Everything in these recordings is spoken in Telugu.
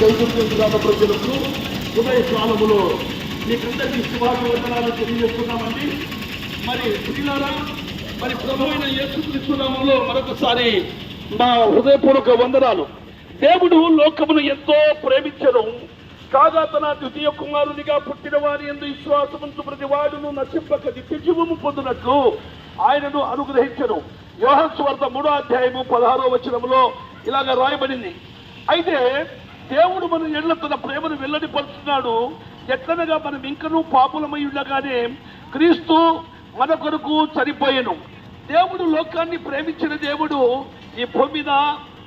చైతన్య గ్రామ ప్రజలకు ఉదయకాలములో మీకందరికీ శుభాభివందనాలు తెలియజేస్తున్నామండి. మరి శ్రీలారా మరి ప్రభువైన యేసుక్రీస్తునామంలో మరొకసారి మా హృదయపూర్వక వందనాలు. దేవుడు లోకమును ఎంతో ప్రేమించను. కాగా తన ద్వితీయ కుమారునిగా పుట్టిన వారి ఎందు విశ్వాసముంచు ప్రతి వాడును నశింపక నిత్య జీవము పొందినట్లు ఆయనను అనుగ్రహించను. యోహన్ స్వార్థ మూడో అధ్యాయము పదహారో వచనములో ఇలాగ రాయబడింది. అయితే దేవుడు మన ఎళ్ళ తన ప్రేమను వెల్లడిపరుస్తున్నాడు. ఎట్లనగా మనం ఇంకనూ పాపులమై ఉండగానే క్రీస్తు మన కొరకు చనిపోయాను. దేవుడు లోకాన్ని ప్రేమించిన దేవుడు ఈ భూమి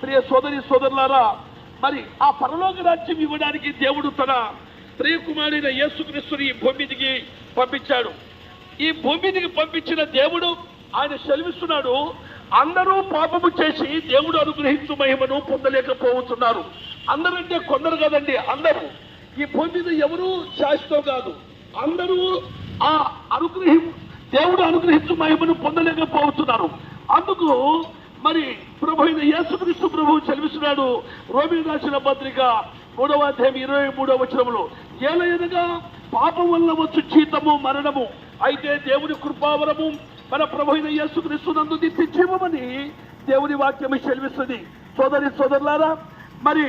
ప్రియ సోదరి సోదరులారా మరి ఆ పరలోక రాజ్యం ఇవ్వడానికి దేవుడు తన ప్రియకుమారుడైన యేసుక్రీస్తుని ఈ భూమిదికి పంపించాడు. ఈ భూమిదికి పంపించిన దేవుడు ఆయన సెలవిస్తున్నాడు అందరూ పాపము చేసి దేవుడు అనుగ్రహించు మహిమను పొందలేకపోతున్నారు. అందరంటే కొందరు కదండి అందరూ. ఈ పొందిన ఎవరూ ఎవరు శాశ్వతం కాదు. అందరూ ఆ అనుగ్రహి దేవుడు అనుగ్రహించు మహిమను పొందలేకపోతున్నారు. అందుకు మరి ప్రభు యేసుక్రీస్తు ప్రభు చదివిస్తున్నాడు రోమి రాసిన పత్రిక మూడవ అధ్యాయం ఇరవై మూడవ వచనంలో ఏలయనగా పాపం వల్ల వచ్చు జీతము మరణము. అయితే దేవుని కృపావరము మన ప్రభు యేసుక్రీస్తునందు యేసుక్రీస్తు నందు దేవుని వాక్యం సెలవిస్తుంది. సోదరి సోదరులారా మరి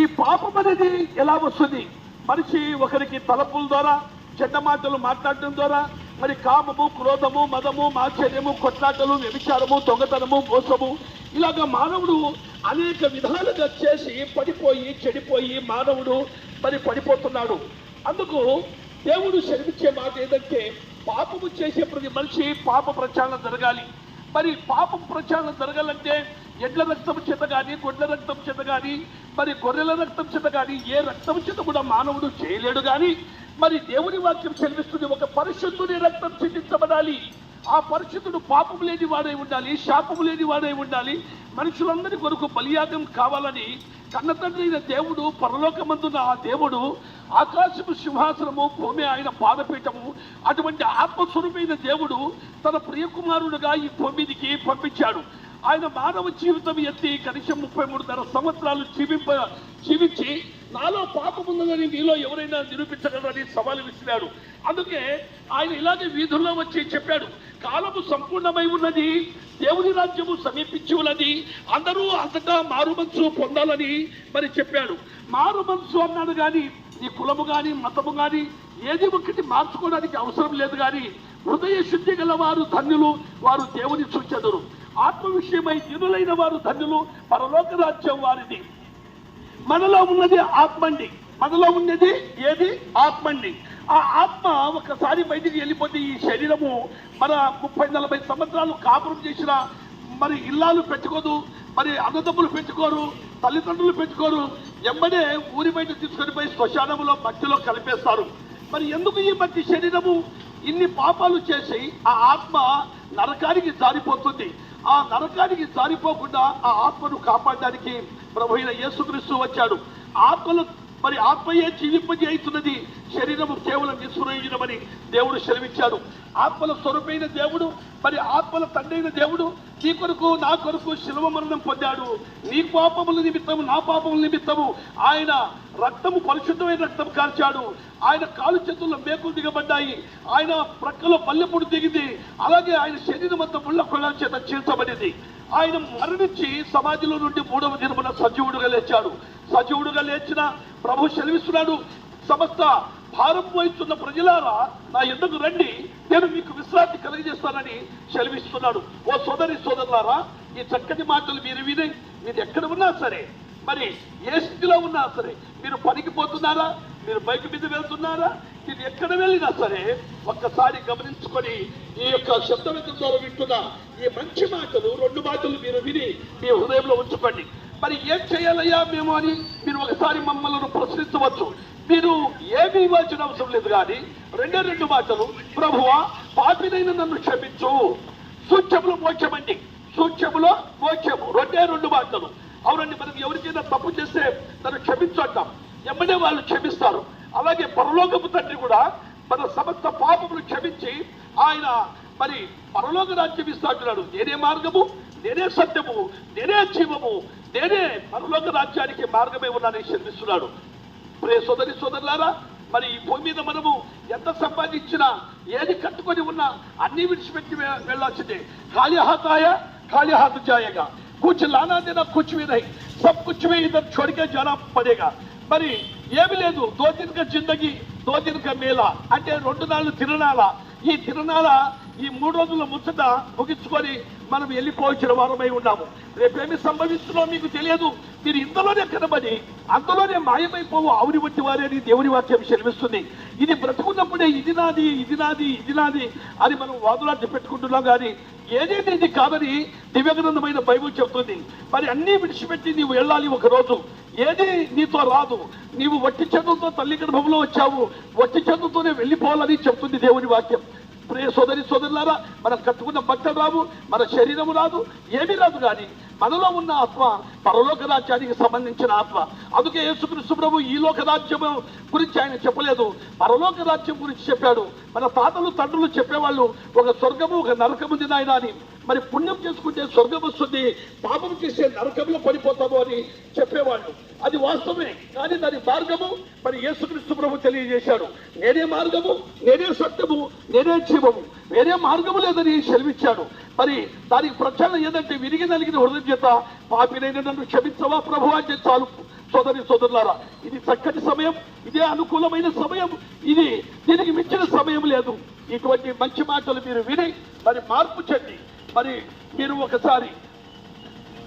ఈ పాపం అనేది ఎలా వస్తుంది? మనిషి ఒకరికి తలపుల ద్వారా చెడ్డ మాటలు మాట్లాడటం ద్వారా మరి కామము క్రోధము మదము మాచర్యము కొట్లాటలు వ్యభిచారము దొంగతనము మోసము ఇలాగ మానవుడు అనేక విధాలుగా చేసి పడిపోయి చెడిపోయి మానవుడు మరి పడిపోతున్నాడు. అందుకు దేవుడు శ్రమించే మాట ఏంటంటే పాపము చేసే ప్రతి మనిషి పాప ప్రచారం జరగాలి. మరి పాపం ప్రచారణ జరగాలంటే ఎడ్ల రక్తం చేత కానీ గొడ్ల రక్తం చేత కానీ మరి గొర్రెల రక్తం చేత కానీ ఏ రక్తం చేత కూడా మానవుడు చేయలేడు కానీ మరి దేవుని వాక్యం చెల్లిస్తుంది ఒక పరిశుద్ధుని రక్తం చెల్లించబడాలి ఆ పరిశుద్ధుడు పాపం లేని వాడై ఉండాలి శాపము లేని వాడై ఉండాలి. మనుషులందరి కొరకు బలియాగం కావాలని కన్నతండ్రి అయిన దేవుడు పరలోకమందున్న ఆ దేవుడు ఆకాశము సింహాసనము భూమి ఆయన పాదపీఠము అటువంటి ఆత్మస్వరూపమైన దేవుడు తన ప్రియకుమారుడుగా ఈ భూమిదికి పంపించాడు. ఆయన మానవ జీవితం ఎత్తి కనీసం ముప్పై మూడున్నర సంవత్సరాలు జీవింప జీవించి నాలో పాపం ఉన్నదని మీలో ఎవరైనా నిరూపించగలరని సవాలు విసిరాడు. అందుకే ఆయన ఇలాగే వీధుల్లో వచ్చి చెప్పాడు కాలము సంపూర్ణమై ఉన్నది దేవుని రాజ్యము సమీపించి ఉన్నది అందరూ అంతగా మారు మనసు పొందాలని మరి చెప్పాడు. మారు మనసు అన్నాడు కానీ ఈ కులము కానీ మతము కానీ ఏది ఒకటి మార్చుకోవడానికి అవసరం లేదు కానీ హృదయ శుద్ధి గల వారు ధన్యులు వారు దేవుని సూచెదరు ఆత్మ విషయమై దినులైన వారు ధన్యులు పరలోక రాజ్యం వారిది. మనలో ఉన్నది ఆత్మండి. మనలో ఉన్నది ఏది? ఆత్మండి. ఆ ఆత్మ ఒకసారి బయటికి వెళ్ళిపోతే ఈ శరీరము మన ముప్పై నలభై సంవత్సరాలు కాపురం చేసిన మరి ఇల్లాలు పెట్టుకోదు మరి అన్నదమ్ములు పెట్టుకోరు తల్లిదండ్రులు పెట్టుకోరు. ఎంబడే ఊరి బయట తీసుకొని పోయి శ్మశానములో మట్టిలో కలిపేస్తారు. మరి ఎందుకు ఈ మట్టి శరీరము ఇన్ని పాపాలు చేసి ఆ ఆత్మ నరకానికి జారిపోతుంది? ఆ నరకానికి జారిపోకుండా ఆ ఆత్మను కాపాడడానికి ప్రభు అయిన యేసుక్రీస్తు వచ్చాడు. ఆత్మలు మరి ఆత్మయే జీవింపజేస్తున్నది శరీరము కేవలం నిస్ప్రయోజనమని దేవుడు శ్రమించాడు ఆత్మల స్వరూపైన దేవుడు మరి ఆత్మల తండ్రైన దేవుడు నీ కొరకు నా కొరకు శిలవ మరణం పొందాడు. నీ పాపముల నిమిత్తము నా పాపముల నిమిత్తము ఆయన రక్తము పరిశుద్ధమైన రక్తం కాల్చాడు. ఆయన కాలు చేతుల్లో మేకులు దిగబడ్డాయి. ఆయన ప్రక్కలో పల్లెపుడు దిగింది. అలాగే ఆయన శరీరం అంతా ముళ్ళ కొళ్ళ చేత చీల్చబడింది. ఆయన మరణించి సమాధిలో నుండి మూడవ దినమున సజీవుడుగా లేచాడు. సజీవుడుగా లేచిన ప్రభు సెలవిస్తున్నాడు సమస్త భారం వహిస్తున్న ప్రజలారా నా ఎందుకు రండి? నేను మీకు విశ్రాంతి కలిగజేస్తానని సెలవిస్తున్నాడు. ఓ సోదరి సోదరులారా ఈ చక్కటి మాటలు మీరు వినే మీరు ఎక్కడ ఉన్నా సరే మరి ఏ స్థితిలో ఉన్నా సరే మీరు పనికి పోతున్నారా? మీరు బైక్ మీద వెళ్తున్నారా? మీరు ఎక్కడ వెళ్ళినా సరే ఒక్కసారి గమనించుకొని ఈ యొక్క శబ్దమిత్ర ద్వారా వింటున్న ఈ మంచి మాటలు రెండు మాటలు మీరు విని మీ హృదయంలో ఉంచుకోండి మరి ఏం చేయాలయ్యా మేము అని మీరు ఒకసారి మమ్మల్ని ప్రశ్నించవచ్చు. మీరు ఏమి ఇవ్వాల్సిన అవసరం లేదు కానీ రెండే రెండు మాటలు. ప్రభువా పాపినైన నన్ను క్షమించు. సూచ్యములు మోక్షమండి. సూచ్యములో మోక్షము. రెండే రెండు మాటలు. అవునండి మనం ఎవరికైనా తప్పు చేస్తే తను క్షమించు అంటాం. ఎమ్మడే వాళ్ళు క్షమిస్తారు అలాగే పరలోకపు తండ్రి కూడా మన సమస్త పాపములు క్షమించి ఆయన మరి పరలోక రాజ్యం ఇస్తా అంటున్నాడు నేనే మార్గము నేనే సత్యము నేనే జీవము నేనే పరలోక రాజ్యానికి మార్గమే ఉన్నానని శ్రమిస్తున్నాడు ప్రియ సోదరి సోదరులారా మరి ఈ భూమి మీద మనము ఎంత సంపాదించినా ఏది కట్టుకొని ఉన్నా అన్ని విడిచిపెట్టి వె- వెళ్ళాల్సిందే ఖాళీ హాతాయ ఖాళీ హాత జాయగా कुछ लाना देना कुछ भी नहीं सब कुछ भी इधर छोड़ के जाना पड़ेगा మరి ఏమి లేదు. దో దిన్ కా మేళ అంటే రెండు నాళ్ళు తిరునాళ. ఈ తిరునాళ ఈ మూడు రోజుల ముచ్చట ముగించుకొని మనం వెళ్ళిపోవచ్చిన వారమై ఉన్నాము. రేపేమి సంభవిస్తుందో మీకు తెలియదు. మీరు ఇంతలోనే కనబడి అందులోనే మాయమైపోవు ఆవిరి వంటి వారేని దేవుని వాక్యం శ్రమిస్తుంది ఇది బ్రతుకున్నప్పుడే ఇది నాది ఇది నాది ఇది నాది అని మనం వాదులాంటి పెట్టుకుంటున్నాం కానీ ఏదేది ఇది కాదని దివ్యగ్రంథమైన బైబుల్ చెప్తుంది మరి అన్నీ విడిచిపెట్టి నీవు వెళ్ళాలి ఒక రోజు ఏది నీతో రాదు. నీవు వట్టి చదువుతో తల్లి గర్భంలో వచ్చావు. వట్టి చదువుతోనే వెళ్ళిపోవాలని చెప్తుంది దేవుని వాక్యం. ప్రియ సోదరి సోదరులారా మనం కట్టుకున్న బట్టలు రావు మన శరీరము రాదు ఏమీ రాదు కానీ మనలో ఉన్న ఆత్మ పరలోక రాజ్యానికి సంబంధించిన ఆత్మ. అందుకే యేసుక్రీస్తు ప్రభు ఈ లోక రాజ్యం గురించి ఆయన చెప్పలేదు. పరలోక రాజ్యం గురించి చెప్పాడు. మన తాతలు తండ్రులు చెప్పేవాళ్ళు ఒక స్వర్గము ఒక నరకము ఉంది నాయన అని. మరి పుణ్యం చేసుకుంటే స్వర్గం వస్తుంది పాపం చేసే నరకంలో పడిపోతాము అని చెప్పేవాళ్ళు. అది వాస్తవమే కానీ దాని మార్గము మరి యేసుక్రీస్తు ప్రభు తెలియజేశాడు. నేనే మార్గము నేనే సత్యము నేనే జీవము. వేరే మార్గము లేదని సెలవిచ్చాడు. మరి దానికి ప్రచారం ఏదంటే విరిగి నలిగిన హృదయం చేత పాపినైన నన్ను క్షమించవా ప్రభు అంటే చాలు. సోదరి సోదరులారా ఇది చక్కటి సమయం ఇదే అనుకూలమైన సమయం ఇది దీనికి మించిన సమయం లేదు. ఇటువంటి మంచి మాటలు మీరు విని మరి మార్పు చెంది మరి మీరు ఒకసారి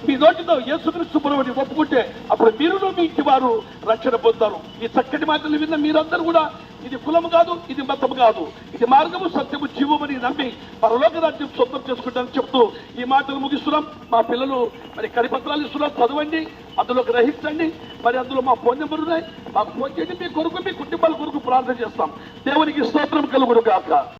మీ నోటితో యేసుక్రీస్తు పురవని ఒప్పుకుంటే అప్పుడు మీరును మీ ఇంటి వారు రక్షణ పొందుతారు. ఈ చక్కటి మాటలు విన్న మీరందరూ కూడా ఇది కులము కాదు ఇది మతము కాదు ఇది మార్గము సత్యము జీవమని నమ్మి పరలోక రాజ్యం సొంతం చేసుకుంటారని చెప్తూ ఈ మాటలు ముగిస్తున్నాం. మా పిల్లలు మరి కరిపత్రాలు ఇస్తున్నాం చదవండి అందులో గ్రహించండి. మరి అందులో మా ఫోన్ నెంబర్ ఉన్నాయి. మాకు ఫోన్ చేయండి. మీ కొరకు మీ కుటుంబాల కొరకు ప్రార్థన చేస్తాం. దేవునికి స్తోత్రం కలుగుడు కాక